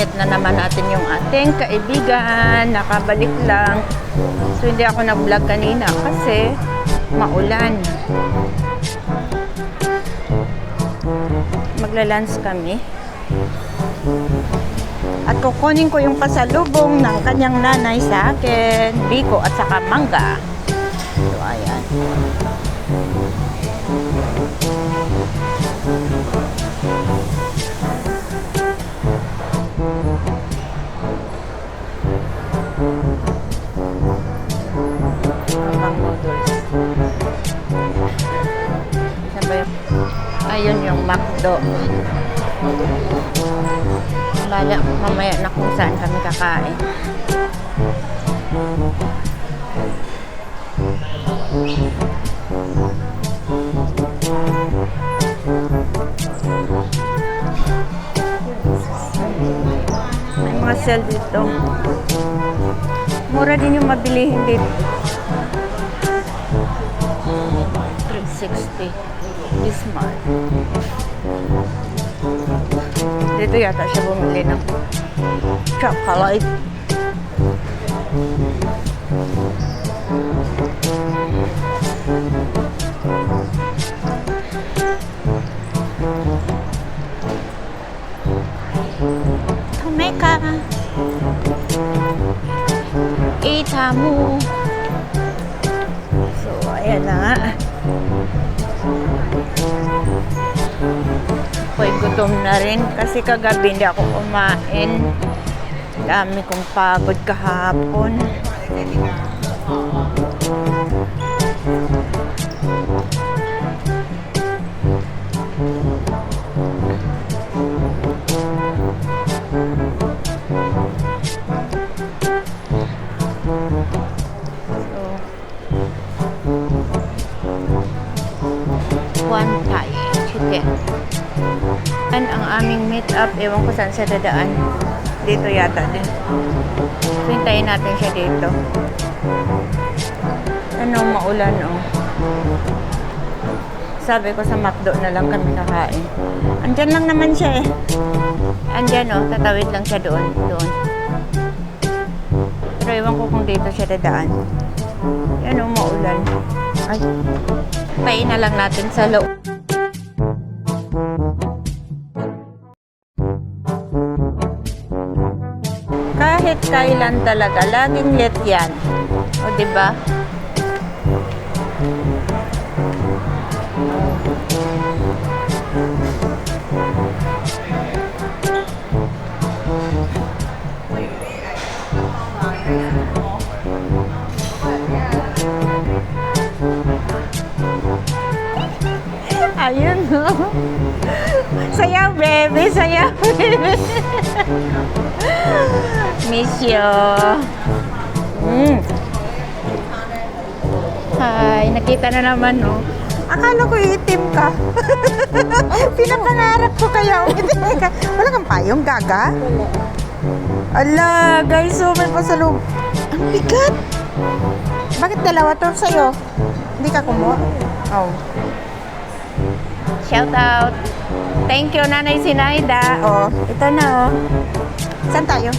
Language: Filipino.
mamimit na naman natin yung ating kaibigan. Nakabalik lang. So, hindi ako nag-vlog kanina kasi maulan. Magla-lunch kami. At kukunin ko yung pasalubong ng kanyang nanay sa akin, biko at saka mangga. So, ayan. Ayun yung McDo. Lala, mamaya na kung saan kami kakain. May mga sale dito. Mura din yung mabilihin dito. 360 this month. Dito yata siya bumili ng chocolate. Tomeka. Itamu. So, ayan na nga. Ako'y gutom na rin kasi kagabi hindi ako kumain. Dami kong pagod kahapon. Thai chicken. Yan ang aming meet up. Ewan ko saan siya dadaan. Dito yata din. Hintayin natin siya dito. Ano, maulan oh. Sabi ko sa McDo na lang kami kakain. Andyan lang naman siya eh. Andyan oh, tatawid lang siya doon. Doon. Pero ewan ko kung dito siya dadaan. Yan oh, maulan. Ay. Tayin na lang natin sa loob. kahit kailan talaga, laging let yan. O, di ba? Baby! Miss you. Mm. Hi, nakita na naman, no? Akala ko itim ka. Pinapangarap ko kaya umitim ka. Wala kang payong, gaga? Ala, guys, so may pasalub. Ang bigat. Bakit dalawa to sa'yo? Hindi ka kumuha? Oh. Shout out. Thank you, Nanay Sinaida. Oh, ito na, oh. Saan tayo?